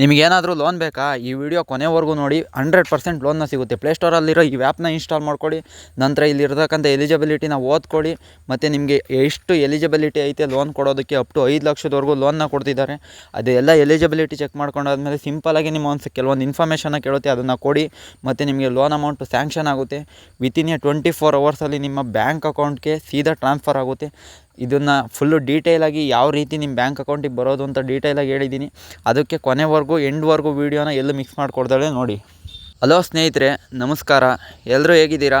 ನಿಮಗೇನಾದರೂ ಲೋನ್ ಬೇಕಾ? ಈ ವಿಡಿಯೋ ಕೊನೆವರೆಗೂ ನೋಡಿ ಹಂಡ್ರೆಡ್ ಪರ್ಸೆಂಟ್ ಲೋನ್ನ ಸಿಗುತ್ತೆ. ಪ್ಲೇಸ್ಟೋರಲ್ಲಿರೋ ಈ ಆ್ಯಪ್ನ ಇನ್ಸ್ಟಾಲ್ ಮಾಡ್ಕೊಡಿ. ನಂತರ ಇಲ್ಲಿರ್ತಕ್ಕಂಥ ಎಲಿಜಿಬಿಲಿಟಿನ ಓದ್ಕೊಡಿ. ಮತ್ತು ನಿಮಗೆ ಎಷ್ಟು ಎಲಿಜಿಬಿಲಿಟಿ ಐತೆ ಲೋನ್ ಕೊಡೋದಕ್ಕೆ ಅಪ್ ಟು ಐದು ಲಕ್ಷದವರೆಗೂ ಲೋನ್ನ ಕೊಡ್ತಿದ್ದಾರೆ. ಅದು ಎಲ್ಲ ಎಲಿಜಿಬಿಲಿಟಿ ಚೆಕ್ ಮಾಡ್ಕೊಂಡಾದ್ಮೇಲೆ ಸಿಂಪಲಾಗಿ ನಿಮ್ಮ ಒಂದು ಕೆಲವೊಂದು ಇನ್ಫಾರ್ಮೇಷನ್ನ ಕೇಳುತ್ತೆ, ಅದನ್ನು ಕೊಡಿ. ಮತ್ತು ನಿಮಗೆ ಲೋನ್ ಅಮೌಂಟು ಸ್ಯಾಂಕ್ಷನ್ ಆಗುತ್ತೆ. ವಿತಿನ್ ಎ ಟ್ವೆಂಟಿ ಫೋರ್ ಅವರ್ಸಲ್ಲಿ ನಿಮ್ಮ ಬ್ಯಾಂಕ್ ಅಕೌಂಟ್ಗೆ ಸೀದಾ ಟ್ರಾನ್ಸ್ಫರ್ ಆಗುತ್ತೆ. ಇದನ್ನು ಫುಲ್ಲು ಡೀಟೇಲಾಗಿ ಯಾವ ರೀತಿ ನಿಮ್ಮ ಬ್ಯಾಂಕ್ ಅಕೌಂಟಿಗೆ ಬರೋದು ಅಂತ ಡೀಟೇಲಾಗಿ ಹೇಳಿದ್ದೀನಿ ಅದಕ್ಕೆ ಕೊನೆವರೆಗೂ ಎಂಡ್ವರೆಗೂ ವೀಡಿಯೋನ ಎಲ್ಲೂ ಮಿಕ್ಸ್ ಮಾಡಿಕೊಡ್ದಾಳೆ ನೋಡಿ. ಹಲೋ ಸ್ನೇಹಿತರೆ, ನಮಸ್ಕಾರ. ಎಲ್ಲರೂ ಹೇಗಿದ್ದೀರಾ?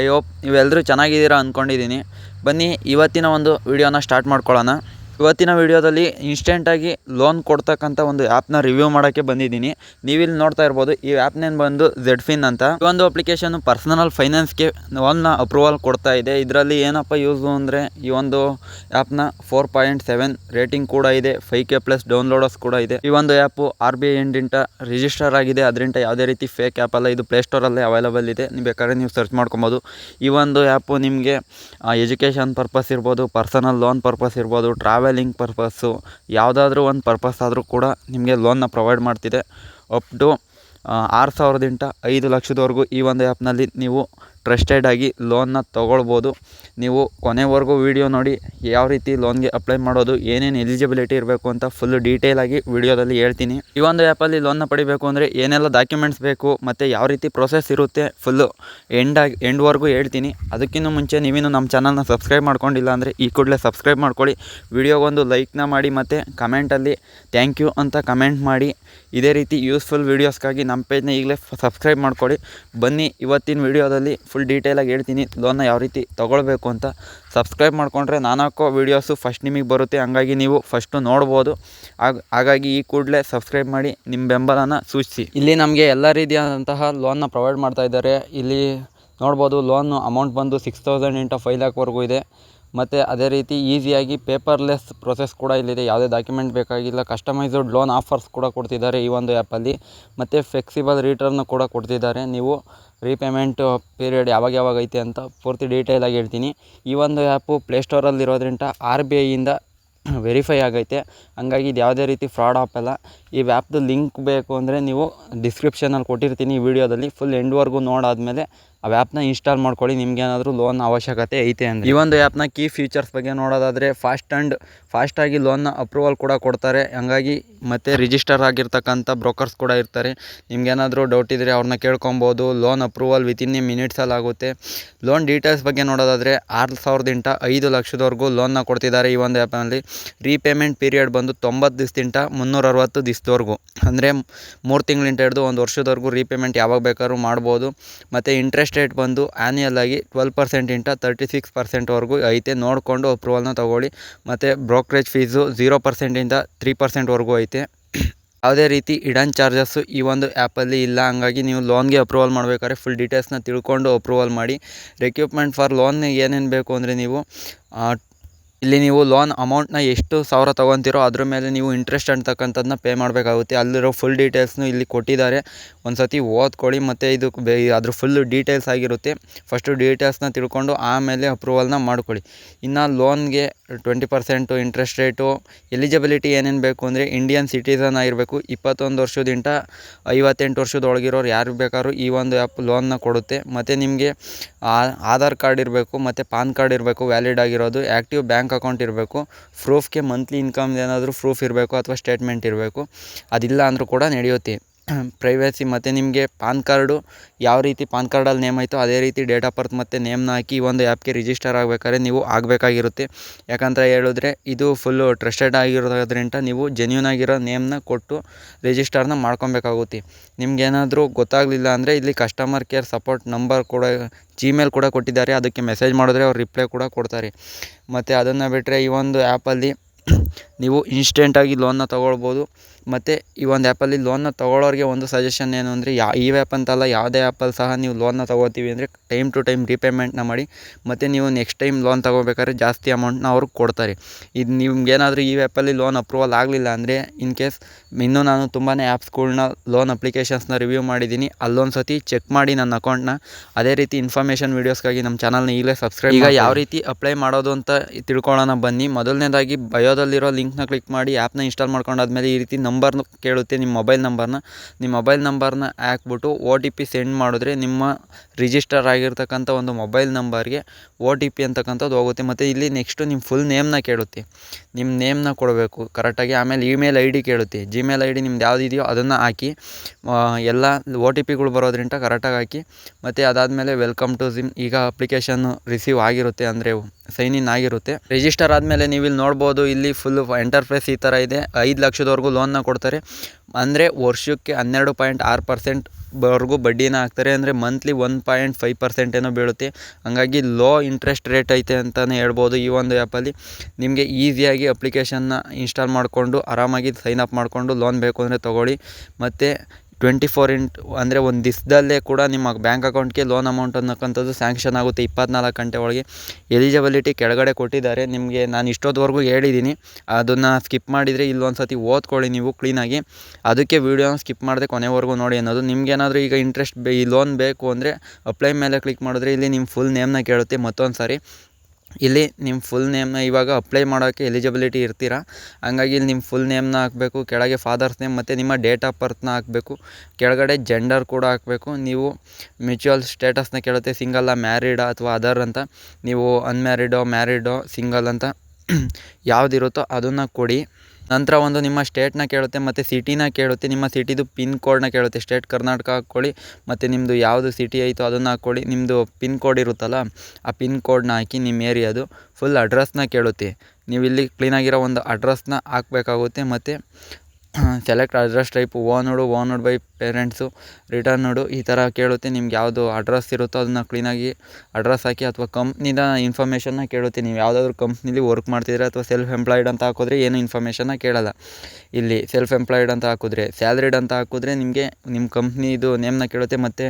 ಐ ಹೋಪ್ ನೀವೆಲ್ಲರೂ ಚೆನ್ನಾಗಿದ್ದೀರಾ ಅಂದ್ಕೊಂಡಿದ್ದೀನಿ ಬನ್ನಿ, ಇವತ್ತಿನ ಒಂದು ವೀಡಿಯೋನ ಸ್ಟಾರ್ಟ್ ಮಾಡ್ಕೊಳ್ಳೋಣ. ಇವತ್ತಿನ ವಿಡಿಯೋದಲ್ಲಿ ಇನ್ಸ್ಟೆಂಟಾಗಿ ಲೋನ್ ಕೊಡ್ತಕ್ಕಂಥ ಒಂದು ಆ್ಯಪ್ನ ರಿವ್ಯೂ ಮಾಡೋಕ್ಕೆ ಬಂದಿದ್ದೀನಿ. ನೀವಿಲ್ಲಿ ನೋಡ್ತಾ ಇರ್ಬೋದು, ಈ ಆ್ಯಪ್ನೇನು ಬಂದು ಝೆಡ್ ಫಿನ್ ಅಂತ. ಈ ಒಂದು ಅಪ್ಲಿಕೇಶನ್ ಪರ್ಸನಲ್ ಫೈನಾನ್ಸ್ಗೆ ಲೋನ್ನ ಅಪ್ರೂವಲ್ ಕೊಡ್ತಾ ಇದೆ. ಇದರಲ್ಲಿ ಏನಪ್ಪ ಯೂಸು ಅಂದರೆ, ಈ ಒಂದು ಆ್ಯಪ್ನ ಫೋರ್ ಪಾಯಿಂಟ್ ಸೆವೆನ್ ರೇಟಿಂಗ್ ಕೂಡ ಇದೆ ಫೈವ್ ಕೆ ಪ್ಲಸ್ ಡೌನ್ಲೋಡರ್ಸ್ ಕೂಡ ಇದೆ. ಈ ಒಂದು ಆ್ಯಪು ಆರ್ ಬಿ ಐ ಎಂಡಿಂಟ ರಿಜಿಸ್ಟರ್ ಆಗಿದೆ. ಅದರಿಂದ ಯಾವುದೇ ರೀತಿ ಫೇಕ್ ಆ್ಯಪ್ ಅಲ್ಲ, ಇದು ಪ್ಲೇಸ್ಟೋರಲ್ಲೇ ಅವೈಲಬಲ್ ಇದೆ. ನೀವು ಬೇಕಾದ್ರೆ ನೀವು ಸರ್ಚ್ ಮಾಡ್ಕೊಬೋದು. ಈ ಒಂದು ಆ್ಯಪು ನಿಮಗೆ ಎಜುಕೇಷನ್ ಪರ್ಪಸ್ ಇರ್ಬೋದು ಪರ್ಸನಲ್ ಲೋನ್ ಪರ್ಪಸ್ ಇರ್ಬೋದು ಟ್ರಾವೆಲಿಂಗ್ ಪರ್ಪಸ್ಸು ಯಾವುದಾದ್ರೂ ಒಂದು ಪರ್ಪಸ್ ಆದರೂ ಕೂಡ ನಿಮಗೆ ಲೋನ್ನ ಪ್ರೊವೈಡ್ ಮಾಡ್ತಿದೆ. ಅಪ್ ಟು ಆರು ಸಾವಿರದಿಂದ ಐದು ಲಕ್ಷದವರೆಗೂ ಈ ಒಂದು ಆ್ಯಪ್ನಲ್ಲಿ ನೀವು ಟ್ರಸ್ಟೆಡ್ ಆಗಿ ಲೋನ್ನ ತೊಗೊಳ್ಬೋದು. ನೀವು ಕೊನೆವರೆಗೂ ವೀಡಿಯೋ ನೋಡಿ ಯಾವ ರೀತಿ ಲೋನ್ಗೆ ಅಪ್ಲೈ ಮಾಡೋದು, ಏನೇನು ಎಲಿಜಿಬಿಲಿಟಿ ಇರಬೇಕು ಅಂತ ಫುಲ್ ಡೀಟೇಲಾಗಿ ವೀಡಿಯೋದಲ್ಲಿ ಹೇಳ್ತೀನಿ. ಈ ಒಂದು ಆ್ಯಪಲ್ಲಿ ಲೋನ್ನ ಪಡಿಬೇಕು ಅಂದರೆ ಏನೆಲ್ಲ ಡಾಕ್ಯುಮೆಂಟ್ಸ್ ಬೇಕು, ಮತ್ತು ಯಾವ ರೀತಿ ಪ್ರೊಸೆಸ್ ಇರುತ್ತೆ ಫುಲ್ಲು ಎಂಡಾಗಿ ಎಂಡ್ವರೆಗೂ ಹೇಳ್ತೀನಿ. ಅದಕ್ಕಿಂತ ಮುಂಚೆ ನೀವಿನ್ನು ನಮ್ಮ ಚಾನಲ್ನ ಸಬ್ಸ್ಕ್ರೈಬ್ ಮಾಡ್ಕೊಂಡಿಲ್ಲ ಅಂದರೆ ಈ ಕೂಡಲೇ ಸಬ್ಸ್ಕ್ರೈಬ್ ಮಾಡ್ಕೊಳ್ಳಿ. ವಿಡಿಯೋಗೊಂದು ಲೈಕ್ನ ಮಾಡಿ ಮತ್ತು ಕಮೆಂಟಲ್ಲಿ ಥ್ಯಾಂಕ್ ಯು ಅಂತ ಕಮೆಂಟ್ ಮಾಡಿ. ಇದೇ ರೀತಿ ಯೂಸ್ಫುಲ್ ವೀಡಿಯೋಸ್ಗಾಗಿ ನಮ್ಮ ಪೇಜ್ನ ಈಗಲೇ ಸಬ್ಸ್ಕ್ರೈಬ್ ಮಾಡ್ಕೊಳ್ಳಿ. ಬನ್ನಿ ಇವತ್ತಿನ ವೀಡಿಯೋದಲ್ಲಿ ಫುಲ್ ಡೀಟೇಲಾಗಿ ಹೇಳ್ತೀನಿ. ಲೋನ್ನ ಯಾವ ರೀತಿ ತೊಗೊಳ್ಬೇಕು ಅಂತ ಸಬ್ಸ್ಕ್ರೈಬ್ ಮಾಡಿಕೊಂಡ್ರೆ ನಾನು ಹಾಕೋ ವೀಡಿಯೋಸು ಫಸ್ಟ್ ನಿಮಗೆ ಬರುತ್ತೆ. ಹಂಗಾಗಿ ನೀವು ಫಸ್ಟು ನೋಡ್ಬೋದು. ಹಾಗ ಹಾಗಾಗಿ ಈ ಕೂಡಲೇ ಸಬ್ಸ್ಕ್ರೈಬ್ ಮಾಡಿ ನಿಮ್ಮ ಬೆಂಬಲನ ಸೂಚಿಸಿ. ಇಲ್ಲಿ ನಮಗೆ ಎಲ್ಲ ರೀತಿಯಾದಂತಹ ಲೋನ್ನ ಪ್ರೊವೈಡ್ ಮಾಡ್ತಾ ಇದ್ದಾರೆ. ಇಲ್ಲಿ ನೋಡ್ಬೋದು ಲೋನು ಅಮೌಂಟ್ ಬಂದು ಸಿಕ್ಸ್ ತೌಸಂಡ್ ಇಂಟು ಫೈವ್ ಲ್ಯಾಕ್ವರೆಗೂ ಇದೆ. ಮತ್ತು ಅದೇ ರೀತಿ ಈಸಿಯಾಗಿ ಪೇಪರ್ಲೆಸ್ ಪ್ರೊಸೆಸ್ ಕೂಡ ಇಲ್ಲಿದೆ. ಯಾವುದೇ ಡಾಕ್ಯುಮೆಂಟ್ ಬೇಕಾಗಿಲ್ಲ. ಕಸ್ಟಮೈಸ್ಡ್ ಲೋನ್ ಆಫರ್ಸ್ ಕೂಡ ಕೊಡ್ತಿದ್ದಾರೆ ಈ ಒಂದು ಆ್ಯಪಲ್ಲಿ ಮತ್ತು ಫ್ಲೆಕ್ಸಿಬಲ್ ರಿಟರ್ನ್ ಕೂಡ ಕೊಡ್ತಿದ್ದಾರೆ. ನೀವು ರೀಪೇಮೆಂಟು ಪೀರಿಯಡ್ ಯಾವಾಗ ಯಾವಾಗ ಐತೆ ಅಂತ ಪೂರ್ತಿ ಡೀಟೇಲಾಗಿ ಹೇಳ್ತೀನಿ. ಈ ಒಂದು ಆ್ಯಪು ಪ್ಲೇಸ್ಟೋರಲ್ಲಿರೋದ್ರಿಂದ ಆರ್ ಬಿ ಐಯಿಂದ ವೆರಿಫೈ ಆಗೈತೆ. ಹಂಗಾಗಿ ಇದು ಯಾವುದೇ ರೀತಿ ಫ್ರಾಡ್ ಆ್ಯಪ್ ಅಲ್ಲ. ಈ ಆ್ಯಪ್ದು ಲಿಂಕ್ ಬೇಕು ಅಂದರೆ ನೀವು ಡಿಸ್ಕ್ರಿಪ್ಷನಲ್ಲಿ ಕೊಟ್ಟಿರ್ತೀನಿ ಈ ವಿಡಿಯೋದಲ್ಲಿ ಫುಲ್ ಎಂಡ್ವರೆಗೂ ನೋಡಾದಮೇಲೆ ಆ ಆ್ಯಪ್ನ ಇನ್ಸ್ಟಾಲ್ ಮಾಡ್ಕೊಳ್ಳಿ, ನಿಮಗೇನಾದರೂ ಲೋನ್ ಅವಶ್ಯಕತೆ ಐತೆ ಅಂದರೆ. ಈ ಒಂದು ಆ್ಯಪ್ನ ಕೀ ಫೀಚರ್ಸ್ ಬಗ್ಗೆ ನೋಡೋದಾದರೆ ಫಾಸ್ಟ್ ಆ್ಯಂಡ್ ಫಾಸ್ಟಾಗಿ ಲೋನ್ನ ಅಪ್ರೂವಲ್ ಕೂಡ ಕೊಡ್ತಾರೆ. ಹಂಗಾಗಿ ಮತ್ತು ರಿಜಿಸ್ಟರ್ ಆಗಿರ್ತಕ್ಕಂಥ ಬ್ರೋಕರ್ಸ್ ಕೂಡ ಇರ್ತಾರೆ. ನಿಮ್ಗೇನಾದರೂ ಡೌಟ್ ಇದ್ದರೆ ಅವ್ರನ್ನ ಕೇಳ್ಕೊಬೋದು. ಲೋನ್ ಅಪ್ರೂವಲ್ ವಿತಿನ್ ಎ ಮಿನಿಟ್ಸಲ್ಲಿ ಆಗುತ್ತೆ. ಲೋನ್ ಡೀಟೇಲ್ಸ್ ಬಗ್ಗೆ ನೋಡೋದಾದರೆ ಆರು ಸಾವಿರದಿಂದ ಐದು ಲಕ್ಷದವರೆಗೂ ಲೋನ್ನ ಕೊಡ್ತಿದ್ದಾರೆ ಈ ಒಂದು ಆ್ಯಪ್ನಲ್ಲಿ ರೀಪೇಮೆಂಟ್ ಪೀರಿಯಡ್ ಬಂದು ತೊಂಬತ್ತು ದಿವಸದಿಂದ ಮುನ್ನೂರ ಅರವತ್ತು ದಿವಸದವರೆಗೂ. ಅಂದರೆ ಮೂರು ತಿಂಗಳಿಂದ ಹಿಡಿದು ಒಂದು ವರ್ಷದವರೆಗೂ ರೀಪೇಮೆಂಟ್ ಯಾವಾಗ ಬೇಕಾದ್ರೂ ಮಾಡ್ಬೋದು. ಮತ್ತು ಇಂಟ್ರೆಸ್ಟ್ ರೇಟ್ ಬಂದು ಆ್ಯನ್ಯಲ್ ಆಗಿ ಟ್ವೆಲ್ ಪರ್ಸೆಂಟಿಂದ ತರ್ಟಿ ಸಿಕ್ಸ್ ಪರ್ಸೆಂಟ್ವರೆಗೂ ಐತೆ. ನೋಡಿಕೊಂಡು ಅಪ್ರೂವಲ್ನ ತೊಗೊಳ್ಳಿ. ಮತ್ತು ಬ್ರೋಕ್ರೇಜ್ ಫೀಸು ಝೀರೋ ಪರ್ಸೆಂಟಿಂದ ತ್ರೀ ಪರ್ಸೆಂಟ್ವರೆಗೂ ಐತೆ. ಯಾವುದೇ ರೀತಿ ಇಡನ್ ಚಾರ್ಜಸ್ಸು ಈ ಒಂದು ಆ್ಯಪಲ್ಲಿ ಇಲ್ಲ. ಹಂಗಾಗಿ ನೀವು ಲೋನ್ಗೆ ಅಪ್ರೂವಲ್ ಮಾಡಬೇಕಾದ್ರೆ ಫುಲ್ ಡೀಟೇಲ್ಸ್ನ ತಿಳ್ಕೊಂಡು ಅಪ್ರೂವಲ್ ಮಾಡಿ. ರೆಕ್ಯೂಪ್ಮೆಂಟ್ ಫಾರ್ ಲೋನ್ ಏನೇನು ಬೇಕು ಅಂದರೆ ನೀವು ಇಲ್ಲಿ ನೀವು ಲೋನ್ ಅಮೌಂಟ್ನ ಎಷ್ಟು ಸಾವಿರ ತೊಗೊತೀರೋ ಅದ್ರ ಮೇಲೆ ನೀವು ಇಂಟ್ರೆಸ್ಟ್ ಅಂತಕ್ಕಂಥದ್ದನ್ನ ಪೇ ಮಾಡಬೇಕಾಗುತ್ತೆ. ಅಲ್ಲಿರೋ ಫುಲ್ ಡೀಟೇಲ್ಸ್ನು ಇಲ್ಲಿ ಕೊಟ್ಟಿದ್ದಾರೆ. ಒಂದು ಸತಿ ಓದ್ಕೊಳ್ಳಿ ಮತ್ತು ಇದು ಬೇ ಅದ್ರ ಫುಲ್ಲು ಡೀಟೇಲ್ಸ್ ಆಗಿರುತ್ತೆ. ಫಸ್ಟು ಡೀಟೇಲ್ಸ್ನ ತಿಳ್ಕೊಂಡು ಆಮೇಲೆ ಅಪ್ರೂವಲ್ನ ಮಾಡ್ಕೊಳ್ಳಿ. ಇನ್ನು ಲೋನ್ಗೆ twenty percent interest rate, eligibility ಏನೇನು ಬೇಕು ಅಂದರೆ ಇಂಡಿಯನ್ ಸಿಟಿಸನ್ ಆಗಿರಬೇಕು. ಇಪ್ಪತ್ತೊಂದು ವರ್ಷದಿಂದ ಐವತ್ತೆಂಟು ವರ್ಷದೊಳಗಿರೋರು ಯಾರು ಬೇಕಾದ್ರೂ ಈ ಒಂದು ಆ್ಯಪ್ ಲೋನ್ನ ಕೊಡುತ್ತೆ. ಮತ್ತು ನಿಮಗೆ ಆಧಾರ್ ಕಾರ್ಡ್ ಇರಬೇಕು, ಮತ್ತು ಪಾನ್ ಕಾರ್ಡ್ ಇರಬೇಕು ವ್ಯಾಲಿಡ್ ಆಗಿರೋದು ಆ್ಯಕ್ಟಿವ್ ಬ್ಯಾಂಕ್ ಅಕೌಂಟ್ ಇರಬೇಕು ಪ್ರೂಫ್ಗೆ ಮಂತ್ಲಿ ಇನ್ಕಮ್ ಏನಾದರೂ ಪ್ರೂಫ್ ಇರಬೇಕು ಅಥವಾ ಸ್ಟೇಟ್ಮೆಂಟ್ ಇರಬೇಕು. ಅದಿಲ್ಲ ಅಂದರೂ ಕೂಡ ನಡೆಯುತ್ತೆ. ಪ್ರೈವೇಸಿ ಮತ್ತು ನಿಮಗೆ ಪಾನ್ ಕಾರ್ಡು ಯಾವ ರೀತಿ ಪಾನ್ ಕಾರ್ಡಲ್ಲಿ ನೇಮ್ ಆಯಿತೋ ಅದೇ ರೀತಿ ಡೇಟ್ ಆಫ್ ಬರ್ತ್ ಮತ್ತು ನೇಮ್ನ ಹಾಕಿ ಈ ಒಂದು ಆ್ಯಪ್ಗೆ ರಿಜಿಸ್ಟರ್ ಆಗಬೇಕಾದ್ರೆ ನೀವು ಆಗಬೇಕಾಗಿರುತ್ತೆ. ಯಾಕಂತ ಹೇಳಿದ್ರೆ ಇದು ಫುಲ್ಲು ಟ್ರಸ್ಟೆಡ್ ಆಗಿರೋದ್ರಿಂದ ನೀವು ಜೆನ್ಯೂನ್ ಆಗಿರೋ ನೇಮ್ನ ಕೊಟ್ಟು ರಿಜಿಸ್ಟರ್ನ ಮಾಡ್ಕೊಬೇಕಾಗುತ್ತೆ. ನಿಮಗೇನಾದರೂ ಗೊತ್ತಾಗಲಿಲ್ಲ ಅಂದರೆ ಇಲ್ಲಿ ಕಸ್ಟಮರ್ ಕೇರ್ ಸಪೋರ್ಟ್ ನಂಬರ್ ಕೂಡ ಜಿಮೇಲ್ ಕೂಡ ಕೊಟ್ಟಿದ್ದಾರೆ. ಅದಕ್ಕೆ ಮೆಸೇಜ್ ಮಾಡಿದ್ರೆ ಅವ್ರು ರಿಪ್ಲೈ ಕೂಡ ಕೊಡ್ತಾರೆ. ಮತ್ತು ಅದನ್ನು ಬಿಟ್ಟರೆ ಈ ಒಂದು ಆ್ಯಪಲ್ಲಿ ನೀವು ಇನ್ಸ್ಟೆಂಟಾಗಿ ಲೋನ್ನ ತೊಗೊಳ್ಬೋದು. ಮತ್ತು ಈ ಒಂದು ಆ್ಯಪಲ್ಲಿ ಲೋನ್ನ ತೊಗೊಳ್ಳೋರಿಗೆ ಒಂದು ಸಜೆಷನ್ ಏನು ಅಂದರೆ ಯಾ ಈ ಆ್ಯಪ್ ಅಂತಲ್ಲ ಯಾವುದೇ ಆ್ಯಪಲ್ಲಿ ಸಹ ನೀವು ಲೋನ್ನ ತೊಗೋತೀವಿ ಅಂದರೆ ಟೈಮ್ ಟು ಟೈಮ್ ರೀಪೇಮೆಂಟ್ನ ಮಾಡಿ ಮತ್ತು ನೀವು ನೆಕ್ಸ್ಟ್ ಟೈಮ್ ಲೋನ್ ತೊಗೋಬೇಕಾದ್ರೆ ಜಾಸ್ತಿ ಅಮೌಂಟ್ನ ಅವ್ರು ಕೊಡ್ತಾರೆ. ಇದು ನಿಮ್ಗೇನಾದರೂ ಈ ಆ್ಯಪಲ್ಲಿ ಲೋನ್ ಅಪ್ರೂವಲ್ ಆಗಲಿಲ್ಲ ಅಂದರೆ ಇನ್ ಕೇಸ್ ಇನ್ನೂ ನಾನು ತುಂಬಾ ಆ್ಯಪ್ಸ್ಗಳ್ನ ಲೋನ್ ಅಪ್ಲಿಕೇಶನ್ಸ್ನ ರಿವ್ಯೂ ಮಾಡಿದ್ದೀನಿ ಅಲ್ಲೊಂದು ಸತಿ ಚೆಕ್ ಮಾಡಿ ನನ್ನ ಅಕೌಂಟ್ನ ಅದೇ ರೀತಿ ಇನ್ಫಾರ್ಮೇಷನ್ ವೀಡಿಯೋಸ್ಗಾಗಿ ನಮ್ಮ ಚಾನಲ್ನ ಈಗಲೇ ಸಬ್ಸ್ಕ್ರೈಬ್ ಈಗ ಯಾವ ರೀತಿ ಅಪ್ಲೈ ಮಾಡೋದು ಅಂತ ತಿಳ್ಕೊಳ್ಳೋಣ ಬನ್ನಿ. ಮೊದಲನೇದಾಗಿ ಬಯೋದಲ್ಲಿರೋ ಲಿಂಕ್ನ ಕ್ಲಿಕ್ ಮಾಡಿ ಆ್ಯಪ್ನ ಇನ್ಸ್ಟಾಲ್ ಮಾಡ್ಕೊಂಡಾದ್ಮೇಲೆ ಈ ರೀತಿ ನಂಬರ್ನ ಕೇಳುತ್ತೆ, ನಿಮ್ಮ ಮೊಬೈಲ್ ನಂಬರ್ನ. ನಿಮ್ಮ ಮೊಬೈಲ್ ನಂಬರ್ನ ಹಾಕ್ಬಿಟ್ಟು ಒ ಟಿ ಪಿ ಸೆಂಡ್ ಮಾಡಿದ್ರೆ ನಿಮ್ಮ ರಿಜಿಸ್ಟರ್ ಆಗಿರ್ತಕ್ಕಂಥ ಒಂದು ಮೊಬೈಲ್ ನಂಬರ್ಗೆ ಒ ಟಿ ಪಿ ಅಂತಕ್ಕಂಥದ್ದು ಹೋಗುತ್ತೆ. ಮತ್ತು ಇಲ್ಲಿ ನೆಕ್ಸ್ಟು ನಿಮ್ಮ ಫುಲ್ ನೇಮ್ನ ಕೇಳುತ್ತೆ. ನಿಮ್ಮ ನೇಮ್ನ ಕೊಡಬೇಕು. ಕರೆಕ್ಟಾಗಿ ಆಮೇಲೆ ಇಮೇಲ್ ಐ ಡಿ ಕೇಳುತ್ತೆ. ಜಿಮೇಲ್ ಐ ಡಿ ನಿಮ್ದು ಯಾವ್ದು ಇದೆಯೋ ಅದನ್ನು ಹಾಕಿ ಎಲ್ಲ ಒ ಟಿ ಪಿಗಳು ಬರೋದ್ರಿಂದ ಕರೆಕ್ಟಾಗಿ ಹಾಕಿ, ಮತ್ತು ಅದಾದಮೇಲೆ ವೆಲ್ಕಮ್ ಟು ಜಿಮ್ ಈಗ ಅಪ್ಲಿಕೇಶನ್ ರಿಸೀವ್ ಆಗಿರುತ್ತೆ ಅಂದರೆ ಸೈನ್ ಇನ್ ಆಗಿರುತ್ತೆ. ರಿಜಿಸ್ಟರ್ ಆದಮೇಲೆ ನೀವು ಇಲ್ಲಿ ನೋಡ್ಬೋದು, ಇಲ್ಲಿ ಫುಲ್ ಎಂಟರ್ಪ್ರೈಸ್ ಈ ಥರ ಇದೆ. ಐದು ಲಕ್ಷದವರೆಗೂ ಲೋನ್ನ ಕೊಡ್ತಾರೆ. ಅಂದರೆ ವರ್ಷಕ್ಕೆ ಹನ್ನೆರಡು ಪಾಯಿಂಟ್ ಆರು ಪರ್ಸೆಂಟ್ ವರೆಗೂ ಬಡ್ಡಿನ ಹಾಕ್ತಾರೆ. ಅಂದರೆ monthly one point five percent ಏನೋ ಬೀಳುತ್ತೆ. ಹಂಗಾಗಿ ಲೋ ಇಂಟ್ರೆಸ್ಟ್ ರೇಟ್ ಐತೆ ಅಂತಲೇ ಹೇಳ್ಬೋದು ಈ ಒಂದು ಆ್ಯಪಲ್ಲಿ ನಿಮಗೆ ಈಸಿಯಾಗಿ ಅಪ್ಲಿಕೇಶನ್ನ ಇನ್ಸ್ಟಾಲ್ ಮಾಡಿಕೊಂಡು, ಆರಾಮಾಗಿ ಸೈನ್ ಅಪ್ ಮಾಡಿಕೊಂಡು ಲೋನ್ ಬೇಕು ಅಂದರೆ ತೊಗೊಳ್ಳಿ. ಮತ್ತು ಟ್ವೆಂಟಿ ಫೋರ್ ಇಂಟ್ ಅಂದರೆ ಒಂದು ದಿವಸದಲ್ಲೇ ಕೂಡ ನಿಮ್ಮ ಬ್ಯಾಂಕ್ ಅಕೌಂಟ್ಗೆ ಲೋನ್ ಅಮೌಂಟ್ ಅನ್ನೋಕ್ಕಂಥದ್ದು ಸ್ಯಾಂಕ್ಷನ್ ಆಗುತ್ತೆ ಇಪ್ಪತ್ನಾಲ್ಕು ಗಂಟೆ ಒಳಗೆ. ಎಲಿಜಿಬಿಲಿಟಿ ಕೆಳಗಡೆ ಕೊಟ್ಟಿದ್ದಾರೆ. ನಿಮಗೆ ನಾನು ಇಷ್ಟೊತ್ತವರೆಗೂ ಹೇಳಿದ್ದೀನಿ ಅದನ್ನು ಸ್ಕಿಪ್ ಮಾಡಿದರೆ ಇಲ್ಲೊಂದು ಸತಿ ಓದ್ಕೊಳ್ಳಿ ನೀವು ಕ್ಲೀನಾಗಿ ಅದಕ್ಕೆ ವೀಡಿಯೋನ ಸ್ಕಿಪ್ ಮಾಡದೆ ಕೊನೆವರೆಗೂ ನೋಡಿ ಅನ್ನೋದು. ನಿಮ್ಗೇನಾದರೂ ಈಗ ಇಂಟ್ರೆಸ್ಟ್ ಈ ಲೋನ್ ಬೇಕು ಅಂದರೆ ಅಪ್ಲೈ ಮೇಲೆ ಕ್ಲಿಕ್ ಮಾಡಿದ್ರೆ ಇಲ್ಲಿ ನಿಮ್ಮ ಫುಲ್ ನೇಮ್ನ ಕೇಳುತ್ತೆ ಮತ್ತೊಂದು ಸಾರಿ ಇಲ್ಲಿ ನಿಮ್ಮ ಫುಲ್ ನೇಮ್ನ ಇವಾಗ ಅಪ್ಲೈ ಮಾಡೋಕ್ಕೆ ಎಲಿಜಿಬಿಲಿಟಿ ಇರ್ತೀರ? ಹಂಗಾಗಿ ಇಲ್ಲಿ ನಿಮ್ಮ ಫುಲ್ ನೇಮ್ನ ಹಾಕಬೇಕು, ಕೆಳಗೆ ಫಾದರ್ಸ್ ನೇಮ್ ಮತ್ತು ನಿಮ್ಮ ಡೇಟ್ ಆಫ್ ಬರ್ತ್ನ ಹಾಕಬೇಕು, ಕೆಳಗಡೆ ಜೆಂಡರ್ ಕೂಡ ಹಾಕಬೇಕು. ನೀವು ಮ್ಯೂಚುವಲ್ ಸ್ಟೇಟಸ್ನ ಕೇಳುತ್ತೆ ಸಿಂಗಲ್ಲ ಮ್ಯಾರಿಡಾ ಅಥವಾ ಅದರ್ ಅಂತ. ನೀವು ಅನ್ಮ್ಯಾರಿಡೋ ಮ್ಯಾರಿಡೋ ಸಿಂಗಲ್ ಅಂತ ಯಾವುದಿರುತ್ತೋ ಅದನ್ನು ಕೊಡಿ. ನಂತರ ಒಂದು ನಿಮ್ಮ ಸ್ಟೇಟ್ನ ಕೇಳುತ್ತೆ, ಮತ್ತು ಸಿಟಿನ ಕೇಳುತ್ತೆ, ನಿಮ್ಮ ಸಿಟಿದು ಪಿನ್ ಕೋಡ್ನ ಕೇಳುತ್ತೆ. ಸ್ಟೇಟ್ ಕರ್ನಾಟಕ ಹಾಕ್ಕೊಳ್ಳಿ, ಮತ್ತು ನಿಮ್ಮದು ಯಾವುದು ಸಿಟಿ ಐತೋ ಅದನ್ನು ಹಾಕ್ಕೊಳ್ಳಿ. ನಿಮ್ಮದು ಪಿನ್ ಕೋಡ್ ಇರುತ್ತಲ್ಲ, ಆ ಪಿನ್ ಕೋಡ್ನ ಹಾಕಿ ನಿಮ್ಮ ಏರಿಯಾದು ಫುಲ್ ಅಡ್ರೆಸ್ನ ಕೇಳುತ್ತೆ. ನೀವು ಇಲ್ಲಿ ಕ್ಲೀನಾಗಿರೋ ಒಂದು ಅಡ್ರೆಸ್ನ ಹಾಕಬೇಕಾಗುತ್ತೆ, ಮತ್ತು select address type owned owned by parents, return ನೋಡು, ಈ ಥರ ಕೇಳುತ್ತೆ ನಿಮ್ಗೆ ಯಾವುದು ಅಡ್ರೆಸ್ ಇರುತ್ತೋ ಅದನ್ನು ಕ್ಲೀನಾಗಿ ಅಡ್ರೆಸ್ ಹಾಕಿ ಅಥವಾ ಕಂಪ್ನಿದ ಇನ್ಫಾರ್ಮೇಷನ್ನ ಕೇಳುತ್ತೆ, ನೀವು ಯಾವುದಾದ್ರೂ ಕಂಪ್ನಿಲಿ ವರ್ಕ್ ಮಾಡ್ತಿದ್ರೆ ಅಥವಾ ಸೆಲ್ಫ್ ಎಂಪ್ಲಾಯ್ಡ್ ಅಂತ ಹಾಕಿದ್ರೆ ಏನು ಇನ್ಫಾರ್ಮೇಷನ್ನ ಕೇಳಲ್ಲ. ಇಲ್ಲಿ ಸೆಲ್ಫ್ ಎಂಪ್ಲಾಯ್ಡ್ ಅಂತ ಹಾಕಿದ್ರೆ ಸ್ಯಾಲ್ರಿಡ್ ಅಂತ ಹಾಕಿದ್ರೆ ನಿಮಗೆ ನಿಮ್ಮ ಕಂಪ್ನಿದು ನೇಮ್ನ ಕೇಳುತ್ತೆ ಮತ್ತು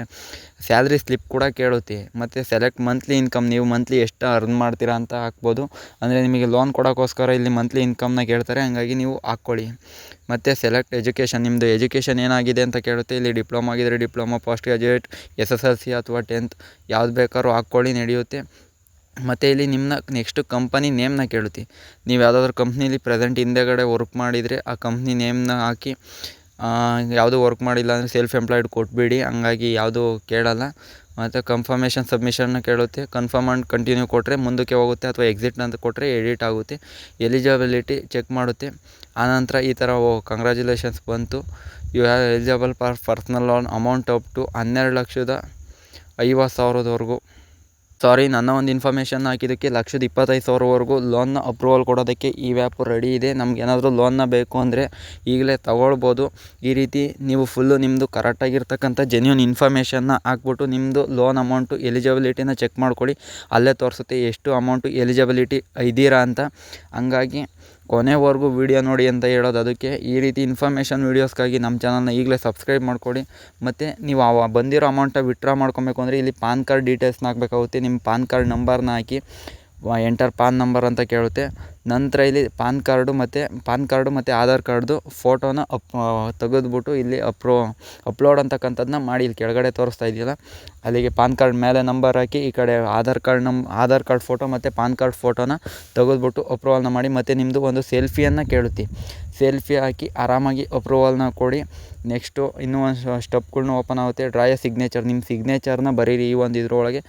ಸ್ಯಾಲ್ರಿ ಸ್ಲಿಪ್ ಕೂಡ ಕೇಳುತ್ತೆ. ಮತ್ತು ಸೆಲೆಕ್ಟ್ ಮಂತ್ಲಿ ಇನ್ಕಮ್ ನೀವು ಮಂತ್ಲಿ ಎಷ್ಟು ಅರ್ನ್ ಮಾಡ್ತೀರಾ ಅಂತ ಹಾಕ್ಬೋದು. ಅಂದರೆ ನಿಮಗೆ ಲೋನ್ ಕೊಡೋಕ್ಕೋಸ್ಕರ ಇಲ್ಲಿ ಮಂತ್ಲಿ ಇನ್ಕಮ್ನ ಕೇಳ್ತಾರೆ, ಹಾಗಾಗಿ ನೀವು ಹಾಕ್ಕೊಳ್ಳಿ. ಮತ್ತು ಸೆಲೆಕ್ಟ್ ಎಜುಕೇಷನ್ ನಿಮ್ಮದು ಎಜುಕೇಷನ್ ಏನಾಗಿದೆ ಅಂತ ಕೇಳುತ್ತೆ. ಇಲ್ಲಿ ಡಿಪ್ಲೊಮಾ ಆಗಿದ್ದರೆ diploma, post graduate, S S L C ಅಥವಾ ಟೆಂತ್ ಯಾವ್ದು ಬೇಕಾದ್ರೂ ಹಾಕ್ಕೊಳ್ಳಿ, ನಡೆಯುತ್ತೆ. ಮತ್ತು ಇಲ್ಲಿ ನಿಮ್ಮನ್ನ ನೆಕ್ಸ್ಟು ಕಂಪನಿ ನೇಮ್ನ ಕೇಳುತ್ತೆ. ನೀವು ಯಾವುದಾದ್ರು ಕಂಪ್ನೀಲಿ ಪ್ರೆಸೆಂಟ್ ಹಿಂದೆಗಡೆ ವರ್ಕ್ ಮಾಡಿದರೆ ಆ ಕಂಪ್ನಿ ನೇಮ್ನ ಹಾಕಿ ಯಾವುದೂ ವರ್ಕ್ ಮಾಡಿಲ್ಲ ಅಂದರೆ ಸೆಲ್ಫ್ ಎಂಪ್ಲಾಯ್ಡ್ ಕೊಟ್ಬಿಡಿ. ಹಂಗಾಗಿ ಯಾವುದೂ ಕೇಳಲ್ಲ. ಮತ್ತು ಕನ್ಫರ್ಮೇಷನ್ ಸಬ್ಮಿಷನ್ನ ಕೇಳುತ್ತೆ. ಕನ್ಫರ್ಮ್ ಆ್ಯಂಡ್ ಕಂಟಿನ್ಯೂ ಕೊಟ್ಟರೆ ಮುಂದಕ್ಕೆ ಹೋಗುತ್ತೆ ಅಥವಾ ಎಕ್ಸಿಟ್ ಅಂತ ಕೊಟ್ಟರೆ ಎಡಿಟ್ ಆಗುತ್ತೆ. ಎಲಿಜಿಬಿಲಿಟಿ ಚೆಕ್ ಮಾಡುತ್ತೆ. ಆನಂತರ ಈ ಥರ ಕಂಗ್ರ್ಯಾಚುಲೇಷನ್ಸ್ ಬಂತು. You have eligible for personal loan amount up to ಹನ್ನೆರಡು ಲಕ್ಷದ ಐವತ್ತು ಸಾವಿರದವರೆಗೂ. ಸಾರಿ ನನ್ನ ಒಂದು ಇನ್ಫಾರ್ಮೇಷನ್ ಹಾಕಿದ್ದಕ್ಕೆ ಲಕ್ಷದ ಇಪ್ಪತ್ತೈದು ಸಾವಿರವರೆಗೂ ಲೋನ್ನ ಅಪ್ರೂವಲ್ ಕೊಡೋದಕ್ಕೆ ಈ ವ್ಯಾಪ್ ರೆಡಿ ಇದೆ. ನಮ್ಗೆ ಏನಾದರೂ ಲೋನ್ನ ಬೇಕು ಅಂದರೆ ಈಗಲೇ ತಗೊಳ್ಬೋದು. ಈ ರೀತಿ ನೀವು ಫುಲ್ಲು ನಿಮ್ಮದು ಕರೆಕ್ಟಾಗಿರ್ತಕ್ಕಂಥ ಜೆನ್ಯೂನ್ ಇನ್ಫಾರ್ಮೇಷನ್ನ ಹಾಕ್ಬಿಟ್ಟು ನಿಮ್ಮದು ಲೋನ್ ಅಮೌಂಟು ಎಲಿಜಿಬಿಲಿಟಿನ ಚೆಕ್ ಮಾಡ್ಕೊಳ್ಳಿ. ಅಲ್ಲೇ ತೋರಿಸುತ್ತೆ ಎಷ್ಟು ಅಮೌಂಟು ಎಲಿಜಿಬಿಲಿಟಿ ಇದ್ದೀರಾ ಅಂತ. ಹಂಗಾಗಿ ಕೊನೆವರೆಗೂ ವೀಡಿಯೋ ನೋಡಿ ಅಂತ ಹೇಳೋದು. ಅದಕ್ಕೆ ಈ ರೀತಿ ಇನ್ಫಾರ್ಮೇಷನ್ ವೀಡಿಯೋಸ್ಗಾಗಿ ನಮ್ಮ ಚಾನಲ್ನ ಈಗಲೇ ಸಬ್ಸ್ಕ್ರೈಬ್ ಮಾಡ್ಕೊಳ್ಳಿ ಮತ್ತು ನೀವು ಆ ಬಂದಿರೋ ಅಮೌಂಟ ವಿತ್ಡ್ರಾ ಮಾಡ್ಕೊಬೇಕು ಅಂದರೆ ಇಲ್ಲಿ ಪಾನ್ ಕಾರ್ಡ್ ಡೀಟೇಲ್ಸ್ನ ಹಾಕಬೇಕಾಗುತ್ತೆ. ನಿಮ್ಮ ಪಾನ್ ಕಾರ್ಡ್ ನಂಬರ್ನ ಹಾಕಿ ಎಂಟರ್ ಪಾನ್ ನಂಬರ್ ಅಂತ ಕೇಳುತ್ತೆ. ನಂತರ ಇಲ್ಲಿ ಪಾನ್ ಕಾರ್ಡು ಮತ್ತು, ಪಾನ್ ಕಾರ್ಡು ಮತ್ತು ಆಧಾರ್ ಕಾರ್ಡ್ದು ಫೋಟೋನ ಅಪ್ ತೆಗೆದ್ಬಿಟ್ಟು ಇಲ್ಲಿ ಅಪ್ರೋ ಅಪ್ಲೋಡ್ ಅಂತಕ್ಕಂಥದ್ದನ್ನ ಮಾಡಿ ಇಲ್ಲಿ ಕೆಳಗಡೆ ತೋರಿಸ್ತಾ ಇದೆಯಲ್ಲ. ಅಲ್ಲಿಗೆ ಪಾನ್ ಕಾರ್ಡ್ ಮೇಲೆ ನಂಬರ್ ಹಾಕಿ ಈ ಕಡೆ ಆಧಾರ್ ಕಾರ್ಡ್ ನಮ್ಮ ಆಧಾರ್ ಕಾರ್ಡ್ ಫೋಟೋ ಮತ್ತು ಪಾನ್ ಕಾರ್ಡ್ ಫೋಟೋನ ತೆಗೆದ್ಬಿಟ್ಟು ಅಪ್ರೂವಲ್ನ ಮಾಡಿ ಮತ್ತು ನಿಮ್ಮದು ಒಂದು ಸೆಲ್ಫಿಯನ್ನು ಕೇಳುತ್ತೆ ಸೆಲ್ಫಿ ಹಾಕಿ ಆರಾಮಾಗಿ ಅಪ್ರೂವಲ್ನ ಕೊಡಿ. ನೆಕ್ಸ್ಟು ಇನ್ನೂ ಒಂದು ಸ್ಟೆಪ್ಗಳ್ನ ಓಪನ್ ಆಗುತ್ತೆ. Draw signature. ನಿಮ್ಮ ಸಿಗ್ನೇಚರ್ನ ಬರೀರಿ ಈ ಒಂದು ಇದರೊಳಗೆ.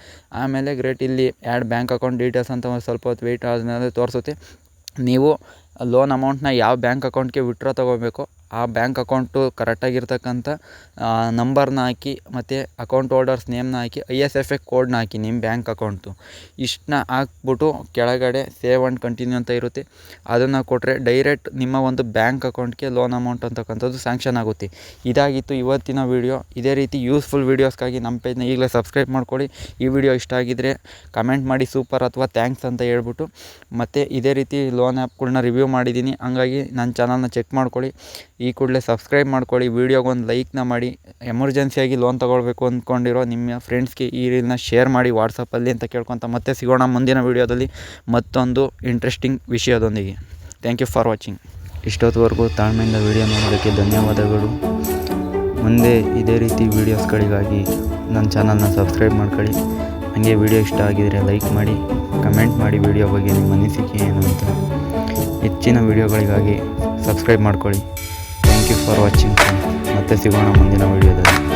ಆಮೇಲೆ ಗ್ರೇಟ್ ಇಲ್ಲಿ ಆ್ಯಡ್ ಬ್ಯಾಂಕ್ ಅಕೌಂಟ್ ಡೀಟೇಲ್ಸ್ ಅಂತ ಒಂದು ಸ್ವಲ್ಪ ಹೊತ್ತು ವೆಯ್ಟ್ ಆದಮೇಲೆ ತೋರಿಸುತ್ತೆ ನೀವು ಲೋನ್ ಅಮೌಂಟ್ನ ಯಾವ ಬ್ಯಾಂಕ್ ಅಕೌಂಟ್ಗೆ ವಿಡ್ರಾ ತೊಗೋಬೇಕು ಆ ಬ್ಯಾಂಕ್ ಅಕೌಂಟು ಕರೆಕ್ಟಾಗಿರ್ತಕ್ಕಂಥ ನಂಬರ್ನ ಹಾಕಿ ಮತ್ತು ಅಕೌಂಟ್ ಹೋಲ್ಡರ್ಸ್ ನೇಮ್ನ ಹಾಕಿ, ಐ ಎಸ್ ಎಫ್ ಎ ಕೋಡ್ನ ಹಾಕಿ ನಿಮ್ಮ ಬ್ಯಾಂಕ್ ಅಕೌಂಟು. ಇಷ್ಟನ್ನ ಹಾಕ್ಬಿಟ್ಟು ಕೆಳಗಡೆ ಸೇವ್ ಆ್ಯಂಡ್ ಕಂಟಿನ್ಯೂ ಅಂತ ಇರುತ್ತೆ. ಅದನ್ನು ಕೊಟ್ಟರೆ ಡೈರೆಕ್ಟ್ ನಿಮ್ಮ ಒಂದು ಬ್ಯಾಂಕ್ ಅಕೌಂಟ್ಗೆ ಲೋನ್ ಅಮೌಂಟ್ ಅಂತಕ್ಕಂಥದ್ದು ಸ್ಯಾಂಕ್ಷನ್ ಆಗುತ್ತೆ. ಇದಾಗಿತ್ತು ಇವತ್ತಿನ ವೀಡಿಯೋ. ಇದೇ ರೀತಿ ಯೂಸ್ಫುಲ್ ವೀಡಿಯೋಸ್ಗಾಗಿ ನಮ್ಮ ಪೇಜ್ನ ಈಗಲೇ ಸಬ್ಸ್ಕ್ರೈಬ್ ಮಾಡ್ಕೊಳ್ಳಿ. ಈ ವಿಡಿಯೋ ಇಷ್ಟ ಆಗಿದ್ದರೆ ಕಮೆಂಟ್ ಮಾಡಿ ಸೂಪರ್ ಅಥವಾ ಥ್ಯಾಂಕ್ಸ್ ಅಂತ ಹೇಳ್ಬಿಟ್ಟು. ಮತ್ತು ಇದೇ ರೀತಿ ಲೋನ್ ಆ್ಯಪ್ಗಳ್ನ ರಿವ್ಯೂ ಮಾಡಿದ್ದೀನಿ. ಹಂಗಾಗಿ ನನ್ನ ಚಾನಲ್ನ ಚೆಕ್ ಮಾಡ್ಕೊಳ್ಳಿ. ಈ ಕೂಡಲೇ ಸಬ್ಸ್ಕ್ರೈಬ್ ಮಾಡ್ಕೊಳ್ಳಿ ವೀಡಿಯೋಗೆ ಒಂದು ಲೈಕ್ನ ಮಾಡಿ ಎಮರ್ಜೆನ್ಸಿಯಾಗಿ ಲೋನ್ ತೊಗೊಳ್ಬೇಕು ಅಂದ್ಕೊಂಡಿರೋ ನಿಮ್ಮ ಫ್ರೆಂಡ್ಸ್ಗೆ ಈ ರೀಲ್ನ ಶೇರ್ ಮಾಡಿ ವಾಟ್ಸಪ್ಪಲ್ಲಿ ಅಂತ ಕೇಳ್ಕೊತ ಮತ್ತೆ ಸಿಗೋಣ ಮುಂದಿನ ವೀಡಿಯೋದಲ್ಲಿ ಮತ್ತೊಂದು ಇಂಟ್ರೆಸ್ಟಿಂಗ್ ವಿಷಯದೊಂದಿಗೆ. ಥ್ಯಾಂಕ್ ಯು ಫಾರ್ ವಾಚಿಂಗ್ ಇಷ್ಟೊತ್ತವರೆಗೂ ತಾಳ್ಮೆಯಿಂದ ವೀಡಿಯೋ ನೋಡೋದಕ್ಕೆ ಧನ್ಯವಾದಗಳು. ಮುಂದೆ ಇದೇ ರೀತಿ ವೀಡಿಯೋಸ್ಗಳಿಗಾಗಿ ನನ್ನ ಚಾನಲ್ನ ಸಬ್ಸ್ಕ್ರೈಬ್ ಮಾಡ್ಕೊಳ್ಳಿ. ಹಾಗೆ ವಿಡಿಯೋ ಇಷ್ಟ ಆಗಿದರೆ ಲೈಕ್ ಮಾಡಿ ಕಮೆಂಟ್ ಮಾಡಿ ವಿಡಿಯೋ ಬಗ್ಗೆ ನಿಮ್ಮ ಅನಿಸಿಕೆ ಏನು ಅಂತ ಹೆಚ್ಚಿನ ವೀಡಿಯೋಗಳಿಗಾಗಿ ಸಬ್ಸ್ಕ್ರೈಬ್ ಮಾಡ್ಕೊಳ್ಳಿ. ಫಾರ್ ವಾಚಿಂಗ್ ಮತ್ತೆ ಸಿಗೋಣ ಮುಂದಿನ ವೀಡಿಯೋದಲ್ಲಿ.